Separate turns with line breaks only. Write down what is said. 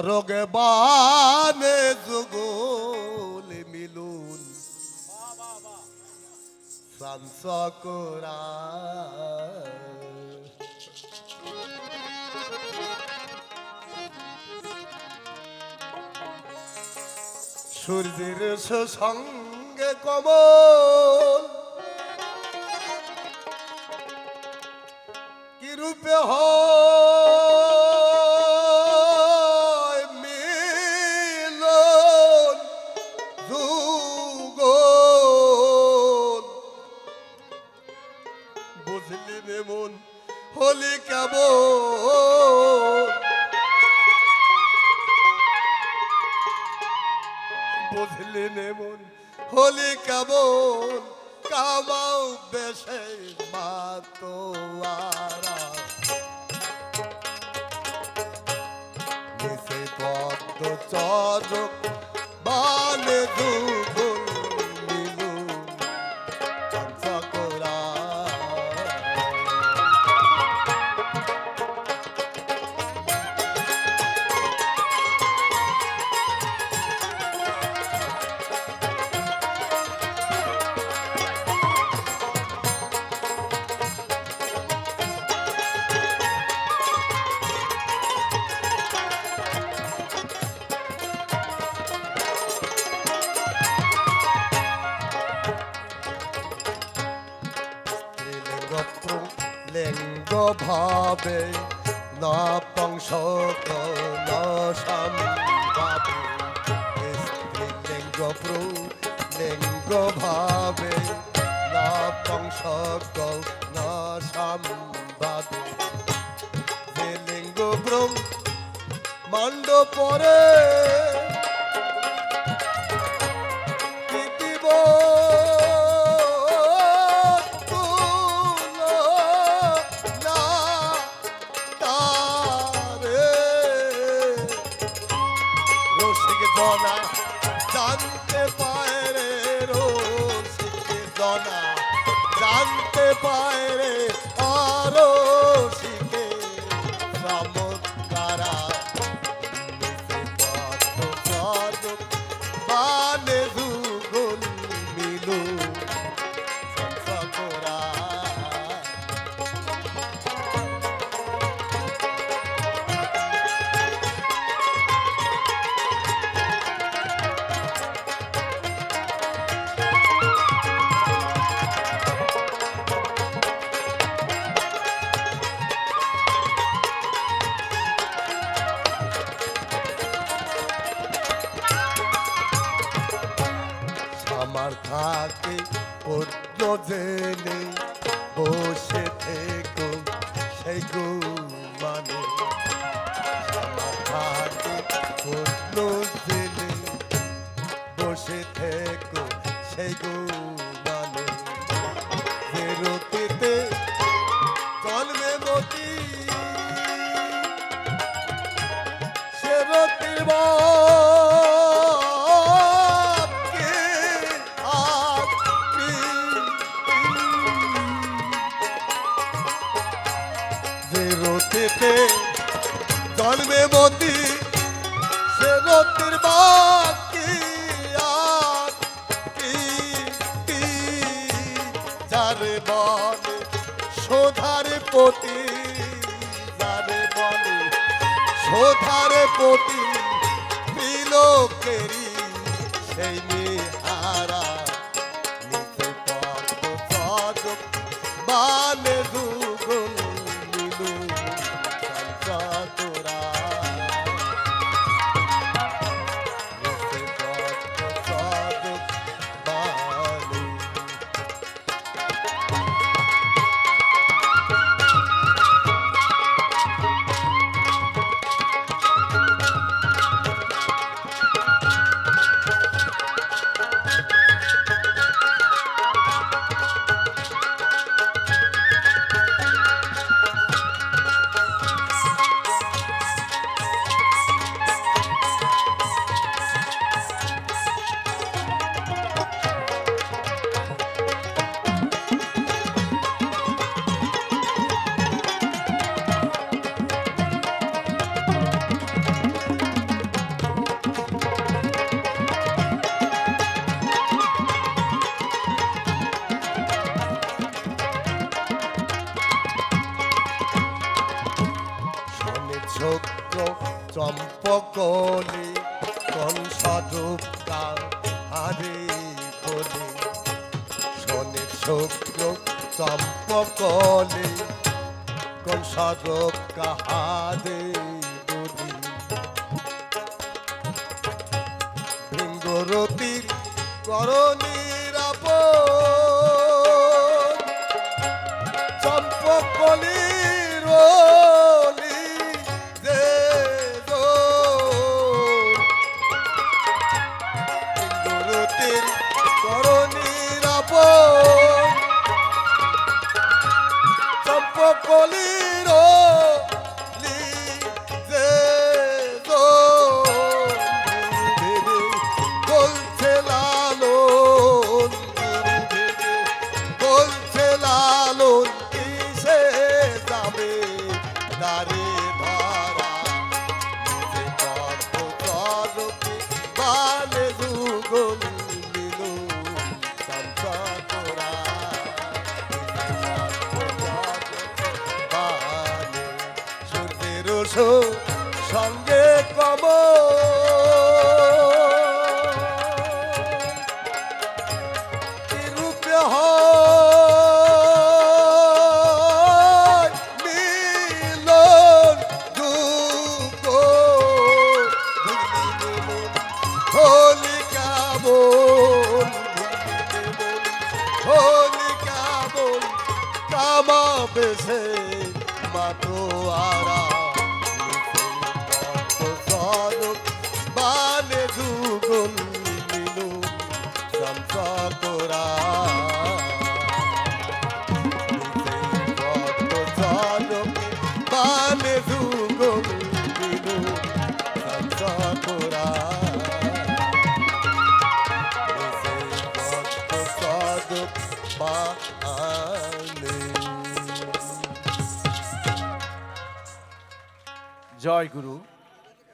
স্বর্গে বানে যুগল মিলুন। সাংসকরা সূর্যের সঙ্গে কমল। হলি কেব বুঝলি নে মন, হলি কেমন কামাও বেশে মাতোয়ারা নিচে পদ্ম চরক বানে দুগুল ভাবে না সম্ভাবে লিঙ্গ প্রু লিঙ্গ ভাবে না পংস না সম্ভাবে যে লিঙ্গ ব্রহ্ম মান্ড পরে রসিক দনা জানতে পায় রে রসিক দনা জানতে পায় রে থাকে বসে থেকো সেই মানে জেনে বসে থেকো সেই মানে ফেরতিতে মতি। রতিতে জন্মে মতি সে রতির বাকি যারে বলে সোধারে পতি যারে বলে সোধারে পতি সেই নিহারা নিতে বালে চম্পকলি কোন স্বরূপকা হারে বলি? শনি শুক্র চম্পকলি কোন স্বরূপকা হারে বলি? ভৃঙ্গরতির করণীর Chapo. সূর্যের সঙ্গে কম রূপে হয় কামা বেশে মাতোয়ারা বালে
জয় গুরু।